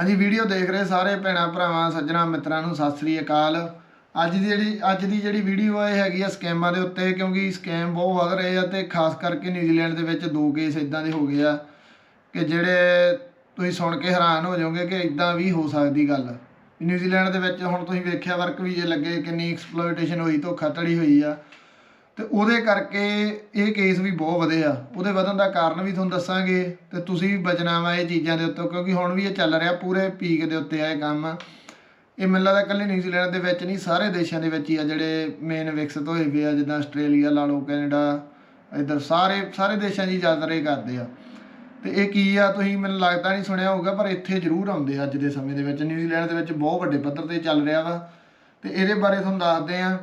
ਹਾਂਜੀ, ਵੀਡੀਓ ਦੇਖ ਰਹੇ ਸਾਰੇ ਭੈਣਾਂ, ਭਰਾਵਾਂ, ਸੱਜਣਾ, ਮਿੱਤਰਾਂ ਨੂੰ ਸਤਿ ਸ੍ਰੀ ਅਕਾਲ। ਅੱਜ ਦੀ ਜਿਹੜੀ, ਅੱਜ ਦੀ ਜਿਹੜੀ ਵੀਡੀਓ ਇਹ ਹੈਗੀ ਆ ਸਕੈਮਾਂ ਦੇ ਉੱਤੇ, ਕਿਉਂਕਿ ਸਕੈਮ ਬਹੁਤ ਵੱਧ ਰਹੇ ਆ ਤੇ ਖਾਸ ਕਰਕੇ ਨਿਊਜ਼ੀਲੈਂਡ ਦੇ ਵਿੱਚ ਦੋ ਕੇਸ ਇਦਾਂ ਦੇ ਹੋ ਗਏ ਆ ਕਿ ਜਿਹੜੇ ਤੁਸੀਂ ਸੁਣ ਕੇ ਹੈਰਾਨ ਹੋ ਜਾਓਗੇ ਕਿ ਇਦਾਂ ਵੀ ਹੋ ਸਕਦੀ ਗੱਲ। ਨਿਊਜ਼ੀਲੈਂਡ ਦੇ ਵਿੱਚ ਹੁਣ ਤੁਸੀਂ ਵੇਖਿਆ ਵਰਕ ਵੀਜ਼ੇ ਲੱਗੇ, ਕਿੰਨੀ ਐਕਸਪਲੋਇਟੇਸ਼ਨ ਹੋਈ, ਧੋਖਾਧੜੀ ਹੋਈ ਆ। ਤੇ ਉਹਦੇ ਕਰਕੇ ਇਹ ਕੇਸ ਵੀ ਬਹੁਤ ਵਧੇ ਆ। ਉਹਦੇ ਵਧਣ ਦਾ ਕਾਰਨ ਵੀ ਤੁਹਾਨੂੰ ਦੱਸਾਂਗੇ ਤੇ ਤੁਸੀਂ ਵੀ ਬਚਣਾ ਵਾ ਇਹ ਚੀਜ਼ਾਂ ਦੇ ਉੱਤੇ, ਕਿਉਂਕਿ ਹੁਣ ਵੀ ਇਹ ਚੱਲ ਰਿਹਾ ਪੂਰੇ ਪੀਕ ਦੇ ਉੱਤੇ ਆ ਇਹ ਕੰਮ। ਇਹ ਮੈਨੂੰ ਲੱਗਦਾ ਇਕੱਲੇ ਨਿਊਜ਼ੀਲੈਂਡ ਦੇ ਵਿੱਚ ਨਹੀਂ, ਸਾਰੇ ਦੇਸ਼ਾਂ ਦੇ ਵਿੱਚ ਹੀ ਆ ਜਿਹੜੇ ਮੇਨ ਵਿਕਸਿਤ ਹੋਏ ਪਏ ਆ, ਜਿੱਦਾਂ ਆਸਟ੍ਰੇਲੀਆ, ਲਾ ਲਓ, ਕੈਨੇਡਾ, ਇੱਧਰ ਸਾਰੇ ਸਾਰੇ ਦੇਸ਼ਾਂ 'ਚ ਹੀ ਜ਼ਿਆਦਾਤਰ ਇਹ ਕਰਦੇ ਆ। ਤੇ ਇਹ ਕੀ ਆ, ਤੁਸੀਂ ਮੈਨੂੰ ਲੱਗਦਾ ਨਹੀਂ ਸੁਣਿਆ ਹੋਊਗਾ, ਪਰ ਇੱਥੇ ਜ਼ਰੂਰ ਆਉਂਦੇ ਆ ਅੱਜ ਦੇ ਸਮੇਂ ਦੇ ਵਿੱਚ। ਨਿਊਜ਼ੀਲੈਂਡ ਦੇ ਵਿੱਚ ਬਹੁਤ ਵੱਡੇ ਪੱਧਰ ਤੇ ਚੱਲ ਰਿਹਾ ਵਾ। ਤੇ ਇਹਦੇ ਬਾਰੇ ਤੁਹਾਨੂੰ ਦੱਸਦੇ ਆ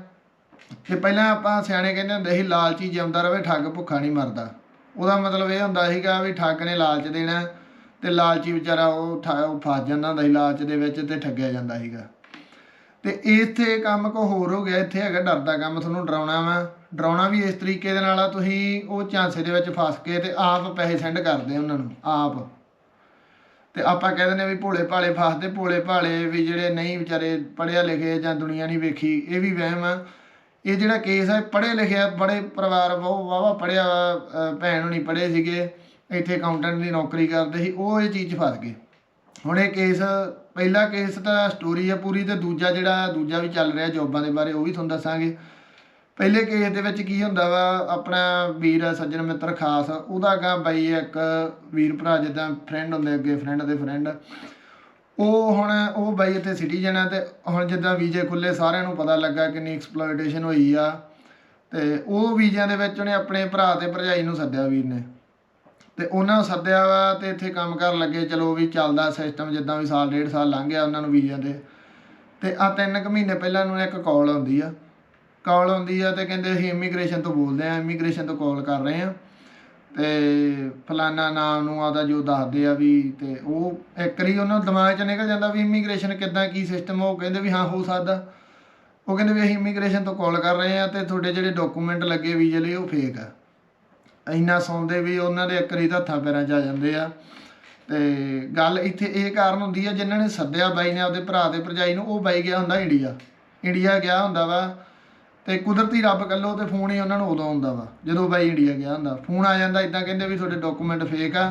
ਕਿ ਪਹਿਲਾਂ ਆਪਾਂ ਸਿਆਣੇ ਕਹਿੰਦੇ ਹੁੰਦੇ ਸੀ, ਲਾਲਚੀ ਜਿਉਂਦਾ ਰਵੇ ਠੱਗ ਭੁੱਖਾ ਨਹੀਂ ਮਰਦਾ। ਉਹਦਾ ਮਤਲਬ ਇਹ ਹੁੰਦਾ ਸੀਗਾ ਵੀ ਠੱਗ ਨੇ ਲਾਲਚ ਦੇਣਾ ਤੇ ਲਾਲਚੀ ਵਿਚਾਰਾ ਉਹ ਠਾ- ਉਹ ਫਸ ਜਾਂਦਾ ਹੁੰਦਾ ਸੀ ਲਾਲਚ ਦੇ ਵਿੱਚ ਤੇ ਠੱਗਿਆ ਜਾਂਦਾ ਸੀਗਾ। ਤੇ ਇੱਥੇ ਕੰਮ ਕੋ ਹੋਰ ਹੋ ਗਿਆ, ਇੱਥੇ ਹੈਗਾ ਡਰ ਦਾ ਕੰਮ, ਤੁਹਾਨੂੰ ਡਰਾਉਣਾ ਵਾ। ਡਰਾਉਣਾ ਵੀ ਇਸ ਤਰੀਕੇ ਦੇ ਨਾਲ ਆ, ਤੁਸੀਂ ਉਹ ਝਾਂਸੇ ਦੇ ਵਿੱਚ ਫਸ ਕੇ ਤੇ ਆਪ ਪੈਸੇ ਸੈਂਡ ਕਰਦੇ ਉਹਨਾਂ ਨੂੰ, ਆਪ। ਤੇ ਆਪਾਂ ਕਹਿ ਦਿੰਦੇ ਆ ਵੀ ਭੋਲੇ ਭਾਲੇ ਫਸਦੇ ਭੋਲੇ ਭਾਲੇ ਵੀ ਜਿਹੜੇ ਨਹੀਂ ਵਿਚਾਰੇ ਪੜ੍ਹਿਆ ਲਿਖੇ ਜਾਂ ਦੁਨੀਆ ਨਹੀਂ ਵੇਖੀ, ਇਹ ਵੀ ਵਹਿਮ ਆ। ਇਹ ਜਿਹੜਾ ਕੇਸ ਹੈ ਪੜ੍ਹੇ ਲਿਖਿਆ ਬੜੇ ਪਰਿਵਾਰ ਬਹੁਤ ਵਾਵਾ ਪੜ੍ਹਿਆ ਅਹ, ਭੈਣ ਹੁਣੀ ਪੜ੍ਹੇ ਸੀਗੇ, ਇੱਥੇ ਅਕਾਊਂਟੈਂਟ ਦੀ ਨੌਕਰੀ ਕਰਦੇ ਸੀ, ਉਹ ਇਹ ਚੀਜ਼ 'ਚ ਫਸ ਗਏ। ਹੁਣ ਇਹ ਕੇਸ ਪਹਿਲਾ ਕੇਸ ਤਾਂ ਸਟੋਰੀ ਹੈ ਪੂਰੀ ਤੇ ਦੂਜਾ ਜਿਹੜਾ, ਦੂਜਾ ਵੀ ਚੱਲ ਰਿਹਾ ਜੋਬਾਂ ਦੇ ਬਾਰੇ, ਉਹ ਵੀ ਤੁਹਾਨੂੰ ਦੱਸਾਂਗੇ। ਪਹਿਲੇ ਕੇਸ ਦੇ ਵਿੱਚ ਕੀ ਹੁੰਦਾ ਵਾ, ਆਪਣਾ ਵੀਰ ਸੱਜਣ ਮਿੱਤਰ ਖਾਸ, ਉਹਦਾ ਅਗਾ ਬਾਈ ਇੱਕ ਵੀਰ ਭਰਾ ਜਿੱਦਾਂ ਫਰੈਂਡ ਹੁੰਦੇ ਅੱਗੇ ਫਰੈਂਡ ਦੇ ਫਰੈਂਡ ਉਹ ਹੁਣ ਉਹ ਬਾਈ ਇੱਥੇ ਸਿਟੀਜ਼ਨ ਆ ਤੇ ਹੁਣ ਜਿੱਦਾਂ ਵੀਜ਼ੇ ਖੁੱਲੇ ਸਾਰਿਆਂ ਨੂੰ ਪਤਾ ਲੱਗਾ ਕਿੰਨੀ ਐਕਸਪਲੋਇਟੇਸ਼ਨ ਹੋਈ ਆ। ਤੇ ਉਹ ਵੀਜ਼ਿਆਂ ਦੇ ਵਿੱਚ ਉਹਨੇ ਆਪਣੇ ਭਰਾ ਤੇ ਭਰਜਾਈ ਨੂੰ ਸੱਦਿਆ ਵੀਰ ਨੇ। ਤੇ ਉਹਨਾਂ ਨੂੰ ਸੱਦਿਆ ਵਾ ਤੇ ਇੱਥੇ ਕੰਮ ਕਰਨ ਲੱਗੇ, ਚਲੋ ਵੀ ਚੱਲਦਾ ਸਿਸਟਮ ਜਿੱਦਾਂ ਵੀ ਸਾਲ, ਡੇਢ ਸਾਲ ਲੰਘ ਗਿਆ ਉਹਨਾਂ ਨੂੰ ਵੀਜ਼ਿਆਂ ਦੇ ਤੇ ਆ ਤਿੰਨ ਕੁ ਮਹੀਨੇ ਪਹਿਲਾਂ ਨੂੰ ਇੱਕ ਕਾਲ ਆਉਂਦੀ ਆ। ਕਾਲ ਆਉਂਦੀ ਆ ਤੇ ਕਹਿੰਦੇ ਅਸੀਂ ਇਮੀਗ੍ਰੇਸ਼ਨ ਤੋਂ ਬੋਲਦੇ ਆ ਇਮੀਗ੍ਰੇਸ਼ਨ ਤੋਂ ਕਾਲ ਕਰ ਰਹੇ ਆ। ਤੇ ਫਲਾਨਾ ਨਾਮ ਨੂੰ ਆਦਾ ਜੋ ਦੱਸਦੇ ਆ ਵੀ ਤੇ ਉਹ ਇੱਕ ਵਾਰੀ ਉਹਨਾਂ ਨੂੰ ਦਿਮਾਗ 'ਚ ਨਿਕਲ ਜਾਂਦਾ ਵੀ ਇਮੀਗ੍ਰੇਸ਼ਨ ਕਿੱਦਾਂ, ਕੀ ਸਿਸਟਮ ਉਹ ਕਹਿੰਦੇ ਵੀ ਹਾਂ, ਹੋ ਸਕਦਾ। ਉਹ ਕਹਿੰਦੇ ਵੀ ਅਸੀਂ ਇਮੀਗ੍ਰੇਸ਼ਨ ਤੋਂ ਕਾਲ ਕਰ ਰਹੇ ਆ ਤੇ ਤੁਹਾਡੇ ਜਿਹੜੇ ਡਾਕੂਮੈਂਟ ਲੱਗੇ ਵੀਜ਼ੇ ਲਈ, ਉਹ ਫੇਕ ਆ। ਇੰਨਾ ਸੌਂਦੇ ਵੀ ਉਹਨਾਂ ਦੇ ਇੱਕ ਵਾਰੀ ਤਾਂ ਹੱਥਾਂ ਪੈਰਾਂ 'ਚ ਆ ਜਾਂਦੇ ਆ। ਤੇ ਗੱਲ ਇੱਥੇ ਇਹ ਕਾਰਨ ਹੁੰਦੀ ਆ, ਜਿਨ੍ਹਾਂ ਨੇ ਸੱਦਿਆ ਬਾਈ ਨੇ ਆਪਦੇ ਭਰਾ ਤੇ ਭਰਜਾਈ ਨੂੰ, ਉਹ ਬਾਈ ਗਿਆ ਹੁੰਦਾ ਇੰਡੀਆ ਇੰਡੀਆ ਗਿਆ ਹੁੰਦਾ ਵਾ। ਤੇ ਕੁਦਰਤੀ ਰੱਬ ਕੱਲੋ ਤੇ ਫੋਨ ਹੀ ਉਹਨਾਂ ਨੂੰ ਉਦੋਂ ਆਉਂਦਾ ਵਾ, ਜਦੋਂ ਬਾਈ ਇੰਡੀਆ ਗਿਆ ਹੁੰਦਾ। ਫੋਨ ਆ ਜਾਂਦਾ ਇਦਾਂ ਕਹਿੰਦੇ ਵੀ ਤੁਹਾਡੇ ਡਾਕੂਮੈਂਟ ਫੇਕ ਆ,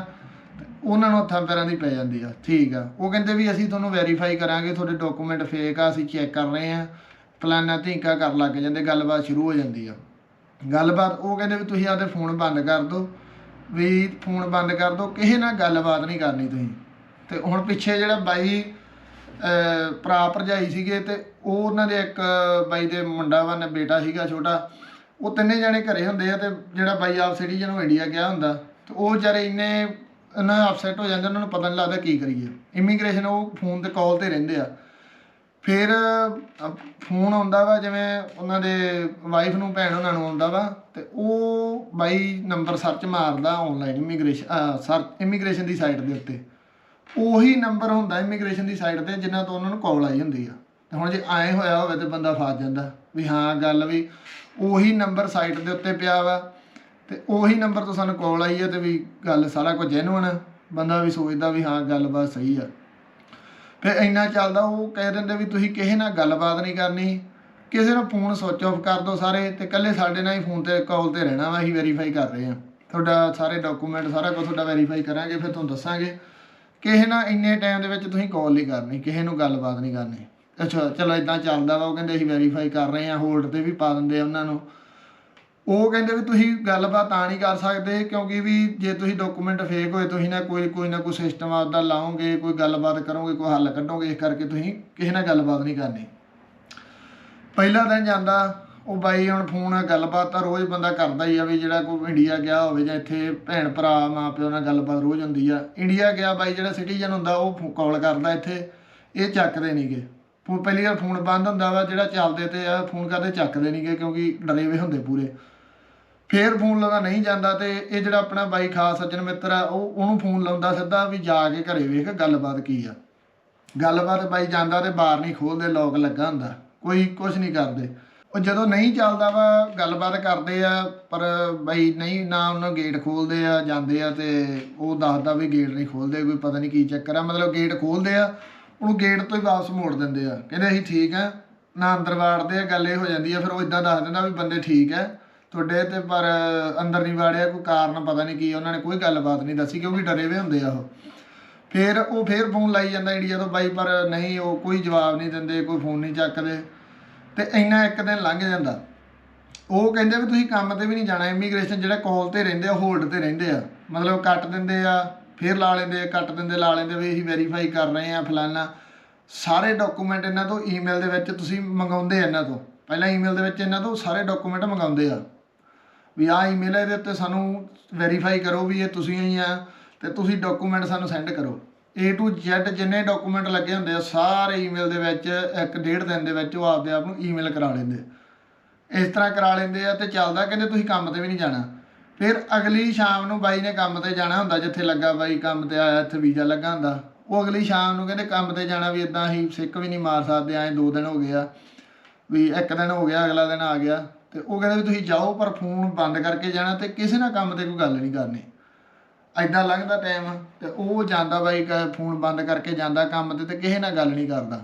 ਤੇ ਉਹਨਾਂ ਨੂੰ ਹੱਥਾਂ ਪੈਰਾਂ ਦੀ ਪੈ ਜਾਂਦੀ ਆ, ਠੀਕ ਆ। ਉਹ ਕਹਿੰਦੇ ਵੀ ਅਸੀਂ ਤੁਹਾਨੂੰ ਵੈਰੀਫਾਈ ਕਰਾਂਗੇ ਤੁਹਾਡੇ ਡਾਕੂਮੈਂਟ ਫੇਕ ਆ, ਅਸੀਂ ਚੈੱਕ ਕਰ ਰਹੇ ਆ, ਫਲਾਨਾ ਧੀਕਾ ਕਰ ਲੱਗ ਜਾਂਦੇ, ਗੱਲਬਾਤ ਸ਼ੁਰੂ ਹੋ ਜਾਂਦੀ ਆ। ਗੱਲਬਾਤ, ਉਹ ਕਹਿੰਦੇ ਵੀ ਤੁਸੀਂ ਆਪਦੇ ਫੋਨ ਬੰਦ ਕਰ ਦਿਓ ਵੀ ਫੋਨ ਬੰਦ ਕਰ ਦਿਓ ਕਿਸੇ ਨਾਲ ਗੱਲਬਾਤ ਨਹੀਂ ਕਰਨੀ ਤੁਸੀਂ। ਤੇ ਹੁਣ ਪਿੱਛੇ ਜਿਹੜਾ ਬਾਈ ਭਰਾ ਭਰਜਾਈ ਸੀਗੇ ਤੇ ਉਹ ਉਹਨਾਂ ਦੇ ਇੱਕ ਬਾਈ ਦੇ ਮੁੰਡਾ ਵਾ ਨਾ ਬੇਟਾ ਸੀਗਾ ਛੋਟਾ, ਉਹ ਤਿੰਨੇ ਜਣੇ ਘਰੇ ਹੁੰਦੇ ਆ ਤੇ ਜਿਹੜਾ ਬਾਈ ਆਪ ਸਿਟੀਜ਼ਨ ਉਹ ਇੰਡੀਆ ਗਿਆ ਹੁੰਦਾ, ਤੇ ਉਹ ਵਿਚਾਰੇ ਇੰਨੇ ਇਹਨਾਂ ਅਪਸੈਟ ਹੋ ਜਾਂਦੇ, ਉਹਨਾਂ ਨੂੰ ਪਤਾ ਨਹੀਂ ਲੱਗਦਾ ਕੀ ਕਰੀਏ। ਇਮੀਗ੍ਰੇਸ਼ਨ ਉਹ ਫੋਨ ਤੇ ਕਾਲ ਤੇ ਰਹਿੰਦੇ ਆ। ਫਿਰ ਫੋਨ ਆਉਂਦਾ ਵਾ, ਜਿਵੇਂ ਉਹਨਾਂ ਦੇ ਵਾਈਫ ਨੂੰ, ਭੈਣ ਉਹਨਾਂ ਨੂੰ ਆਉਂਦਾ ਵਾ, ਤੇ ਉਹ ਬਾਈ ਨੰਬਰ ਸਰਚ ਮਾਰਦਾ ਆਨਲਾਈਨ ਇਮੀਗ੍ਰੇਸ਼ਨ ਸਰਚ ਇਮੀਗ੍ਰੇਸ਼ਨ ਦੀ ਸਾਈਟ ਦੇ ਉੱਤੇ। ਉਹੀ ਨੰਬਰ ਹੁੰਦਾ ਇਮੀਗ੍ਰੇਸ਼ਨ ਦੀ ਸਾਈਟ ਤੇ ਜਿਨ੍ਹਾਂ ਤੋਂ ਉਹਨਾਂ ਨੂੰ ਕਾਲ ਆਈ ਹੁੰਦੀ ਆ। ਤੇ ਹੁਣ ਜੇ ਐਂ ਹੋਇਆ ਹੋਵੇ ਤੇ ਬੰਦਾ ਫਸ ਜਾਂਦਾ। ਵੀ ਹਾਂ, ਗੱਲ ਵੀ ਉਹੀ ਨੰਬਰ ਸਾਈਟ ਦੇ ਉੱਤੇ ਪਿਆ ਵਾ ਤੇ ਉਹੀ ਨੰਬਰ ਤੋਂ ਸਾਨੂੰ ਕਾਲ ਆਈ ਹੈ ਤੇ ਵੀ ਗੱਲ ਸਾਰਾ ਕੁਝ ਜੈਨੂਨ ਬੰਦਾ ਵੀ ਸੋਚਦਾ ਵੀ ਹਾਂ ਗੱਲਬਾਤ ਸਹੀ ਆ। ਫਿਰ ਇੰਨਾ ਚੱਲਦਾ, ਉਹ ਕਹਿ ਦਿੰਦੇ ਵੀ ਤੁਸੀਂ ਕਿਸੇ ਨਾਲ ਗੱਲਬਾਤ ਨਹੀਂ ਕਰਨੀ। ਕਿਸੇ ਨੂੰ ਫੋਨ ਸੁਚ ਆਫ ਕਰ ਦਿਓ ਸਾਰੇ ਤੇ ਇਕੱਲੇ ਸਾਡੇ ਨਾਲ ਹੀ ਫੋਨ ਤੇ ਕਾਲ ਤੇ ਰਹਿਣਾ ਵਾ, ਅਸੀਂ ਵੈਰੀਫਾਈ ਕਰ ਰਹੇ ਹਾਂ ਤੁਹਾਡਾ ਸਾਰੇ ਡਾਕੂਮੈਂਟ ਸਾਰਾ ਕੁਝ ਤੁਹਾਡਾ ਵੈਰੀਫਾਈ ਕਰਾਂਗੇ, ਫਿਰ ਤੁਹਾਨੂੰ ਦੱਸਾਂਗੇ। ਕਿਸੇ ਨਾਲ ਇੰਨੇ ਟਾਈਮ ਦੇ ਵਿੱਚ ਤੁਸੀਂ ਕਾਲ ਨਹੀਂ ਕਰਨੀ, ਕਿਸੇ ਨੂੰ ਗੱਲਬਾਤ ਨਹੀਂ ਕਰਨੀ। ਅੱਛਾ, ਚਲੋ ਇਦਾਂ ਚੱਲਦਾ ਵਾ, ਉਹ ਕਹਿੰਦੇ ਅਸੀਂ ਵੈਰੀਫਾਈ ਕਰ ਰਹੇ ਹਾਂ ਹੋਲਡ ਤੇ ਵੀ ਪਾ ਦਿੰਦੇ ਆ ਉਹਨਾਂ ਨੂੰ। ਉਹ ਕਹਿੰਦੇ ਵੀ ਤੁਸੀਂ ਗੱਲਬਾਤ ਤਾਂ ਨਹੀਂ ਕਰ ਸਕਦੇ, ਕਿਉਂਕਿ ਵੀ ਜੇ ਤੁਸੀਂ ਡਾਕੂਮੈਂਟ ਫੇਕ ਹੋਏ, ਤੁਸੀਂ ਨਾ ਕੋਈ ਕੋਈ ਨਾ ਕੋਈ ਸਿਸਟਮ ਆਪਦਾ ਲਾਓਗੇ, ਕੋਈ ਗੱਲਬਾਤ ਕਰੋਗੇ, ਕੋਈ ਹੱਲ ਕੱਢੋਗੇ, ਇਸ ਕਰਕੇ ਤੁਸੀਂ ਕਿਸੇ ਨਾਲ ਗੱਲਬਾਤ ਨਹੀਂ ਕਰਨੀ। ਪਹਿਲਾ ਦਿਨ ਜਾਂਦਾ ਉਹ ਬਾਈ ਹੁਣ ਫੋਨ ਆ ਗੱਲਬਾਤ ਤਾਂ ਰੋਜ਼ ਬੰਦਾ ਕਰਦਾ ਹੀ ਆ ਵੀ ਜਿਹੜਾ ਕੋਈ ਇੰਡੀਆ ਗਿਆ ਹੋਵੇ ਜਾਂ ਇੱਥੇ ਭੈਣ ਭਰਾ, ਮਾਂ ਪਿਓ ਨਾਲ ਗੱਲਬਾਤ ਰੋਜ਼ ਹੁੰਦੀ ਆ। ਇੰਡੀਆ ਗਿਆ ਬਾਈ ਜਿਹੜਾ ਸਿਟੀਜ਼ਨ ਹੁੰਦਾ, ਉਹ ਕਾਲ ਕਰਦਾ ਇੱਥੇ। ਇਹ ਚੱਕਦੇ ਨਹੀਂਗੇ ਫੋਨ ਪਹਿਲੀ ਵਾਰ ਫੋਨ ਬੰਦ ਹੁੰਦਾ ਵਾ, ਜਿਹੜਾ ਚੱਲਦੇ ਤੇ ਆ, ਫੋਨ ਕਰਦੇ ਚੱਕਦੇ ਨਹੀਂਗੇ ਕਿਉਂਕਿ ਡਰੇ ਹੋਏ ਹੁੰਦੇ ਪੂਰੇ। ਫੇਰ ਫੋਨ ਲਾਉਂਦਾ ਨਹੀਂ ਜਾਂਦਾ ਤੇ ਇਹ ਜਿਹੜਾ ਆਪਣਾ ਬਾਈ ਖਾਸ ਸੱਜਣ ਮਿੱਤਰ ਆ, ਉਹ ਉਹਨੂੰ ਫੋਨ ਲਾਉਂਦਾ ਸਿੱਧਾ ਵੀ ਜਾ ਕੇ ਘਰੇ ਵੇਖ ਗੱਲਬਾਤ ਕੀ ਆ। ਗੱਲਬਾਤ ਬਾਈ ਜਾਂਦਾ ਤੇ ਬਾਹਰ ਨਹੀਂ ਖੋਲਦੇ ਲੋਕ ਲੱਗਾ ਹੁੰਦਾ। ਕੋਈ ਕੁਝ ਨਹੀਂ ਕਰਦੇ। ਉਹ ਜਦੋਂ ਨਹੀਂ ਚੱਲਦਾ ਵਾ, ਗੱਲਬਾਤ ਕਰਦੇ ਆ, ਪਰ ਬਈ ਨਹੀਂ, ਨਾ ਉਹਨਾਂ ਗੇਟ ਖੋਲਦੇ ਆ, ਜਾਂਦੇ ਆ ਤੇ ਉਹ ਦੱਸਦਾ ਵੀ ਗੇਟ ਨਹੀਂ ਖੋਲਦੇ, ਕੋਈ ਪਤਾ ਨਹੀਂ ਕੀ ਚੱਕਰ ਆ। ਮਤਲਬ ਗੇਟ ਖੋਲਦੇ ਆ, ਉਹਨੂੰ ਗੇਟ ਤੋਂ ਹੀ ਵਾਪਸ ਮੋੜ ਦਿੰਦੇ ਆ। ਕਹਿੰਦੇ ਅਸੀਂ ਠੀਕ ਆ, ਨਾ ਅੰਦਰ ਵਾੜਦੇ ਆ, ਗੱਲ ਇਹ ਹੋ ਜਾਂਦੀ ਆ, ਫਿਰ ਉਹ ਇਦਾਂ ਦੱਸ ਦਿੰਦਾ ਵੀ ਬੰਦੇ ਠੀਕ ਆ ਤੁਹਾਡੇ ਤੇ, ਪਰ ਅੰਦਰ ਨਹੀਂ ਵਾੜਿਆ, ਕੋਈ ਕਾਰਨ ਪਤਾ ਨਹੀਂ ਕੀ ਉਹਨਾਂ ਨੇ ਕੋਈ ਗੱਲਬਾਤ ਨਹੀਂ ਦੱਸੀ, ਕਿਉਂਕਿ ਡਰੇ ਹੋਏ ਹੁੰਦੇ ਆ ਉਹ। ਫਿਰ ਉਹ ਫਿਰ ਫੋਨ ਲਾਈ ਜਾਂਦਾ ਇੰਡੀਆ ਤੋਂ, ਬਾਈ ਪਰ ਨਹੀਂ, ਉਹ ਕੋਈ ਜਵਾਬ ਨਹੀਂ ਦਿੰਦੇ, ਕੋਈ ਫੋਨ ਨਹੀਂ ਚੱਕਦੇ। ਤੇ ਇੰਨਾ ਇੱਕ ਦਿਨ ਲੰਘ ਜਾਂਦਾ। ਉਹ ਕਹਿੰਦੇ ਵੀ ਤੁਸੀਂ ਕੰਮ ਤੇ ਵੀ ਨਹੀਂ ਜਾਣਾ ਇਮੀਗ੍ਰੇਸ਼ਨ ਜਿਹੜੇ ਕਾਲ ਤੇ ਰਹਿੰਦੇ ਆ ਹੋਲਡ ਤੇ ਰਹਿੰਦੇ ਆ। ਮਤਲਬ ਕੱਟ ਦਿੰਦੇ ਆ, ਫਿਰ ਲਾ ਲੈਂਦੇ ਆ, ਕੱਟ ਦਿੰਦੇ, ਲਾ ਲੈਂਦੇ ਵੀ ਅਸੀਂ ਵੈਰੀਫਾਈ ਕਰ ਰਹੇ ਆ ਫਲਾਨਾ। ਸਾਰੇ ਡਾਕੂਮੈਂਟ ਇਹਨਾਂ ਤੋਂ ਈਮੇਲ ਦੇ ਵਿੱਚ ਤੁਸੀਂ ਮੰਗਾਉਂਦੇ ਆ ਇਹਨਾਂ ਤੋਂ। ਪਹਿਲਾਂ ਈਮੇਲ ਦੇ ਵਿੱਚ ਇਹਨਾਂ ਤੋਂ ਸਾਰੇ ਡਾਕੂਮੈਂਟ ਮੰਗਾਉਂਦੇ ਆ। ਵੀ ਆਹ ਈਮੇਲ ਇਹਦੇ ਉੱਤੇ ਸਾਨੂੰ ਵੈਰੀਫਾਈ ਕਰੋ ਵੀ ਇਹ ਤੁਸੀਂ ਹੀ ਆ ਤੇ ਤੁਸੀਂ ਡਾਕੂਮੈਂਟ ਸਾਨੂੰ ਸੈਂਡ ਕਰੋ। A to Z ਜਿੰਨੇ ਡਾਕੂਮੈਂਟ ਲੱਗੇ ਹੁੰਦੇ ਆ, ਸਾਰੇ ਈਮੇਲ ਦੇ ਵਿੱਚ ਇੱਕ ਡੇਢ ਦਿਨ ਦੇ ਵਿੱਚ ਉਹ ਆਪਦੇ ਆਪ ਨੂੰ ਈਮੇਲ ਕਰਾ ਲੈਂਦੇ ਇਸ ਤਰ੍ਹਾਂ ਕਰਾ ਲੈਂਦੇ ਆ ਤੇ ਚੱਲਦਾ, ਕਹਿੰਦੇ ਤੁਸੀਂ ਕੰਮ ਤੇ ਵੀ ਨਹੀਂ ਜਾਣਾ। ਫਿਰ ਅਗਲੀ ਸ਼ਾਮ ਨੂੰ ਬਾਈ ਨੇ ਕੰਮ ਤੇ ਜਾਣਾ ਹੁੰਦਾ, ਜਿੱਥੇ ਲੱਗਾ ਬਾਈ ਕੰਮ ਤੇ ਆਇਆ, ਇੱਥੇ ਵੀਜ਼ਾ ਲੱਗਾ ਹੁੰਦਾ। ਉਹ ਅਗਲੀ ਸ਼ਾਮ ਨੂੰ ਕਹਿੰਦੇ ਕੰਮ ਤੇ ਜਾਣਾ ਵੀ ਇਦਾਂ ਹੀ ਸਿੱਕ ਵੀ ਨਹੀਂ ਮਾਰ ਸਕਦੇ, ਐਂ ਦੋ ਦਿਨ ਹੋ ਗਏ ਆ, ਵੀ ਇੱਕ ਦਿਨ ਹੋ ਗਿਆ, ਅਗਲਾ ਦਿਨ ਆ ਗਿਆ। ਤੇ ਉਹ ਕਹਿੰਦੇ ਵੀ ਤੁਸੀਂ ਜਾਓ, ਪਰ ਫੋਨ ਬੰਦ ਕਰਕੇ ਜਾਣਾ ਤੇ ਕਿਸੇ ਨਾਲ ਕੰਮ ਤੇ ਕੋਈ ਗੱਲ ਨਹੀਂ ਕਰਨੀ। ਐਦਾਂ ਲੰਘਦਾ ਟਾਈਮ ਤੇ ਉਹ ਜਾਂਦਾ ਬਾਈ ਕ- ਫੋਨ ਬੰਦ ਕਰਕੇ ਜਾਂਦਾ ਕੰਮ ਤੇ ਤੇ ਕਿਸੇ ਨਾਲ ਗੱਲ ਨਹੀਂ ਕਰਦਾ।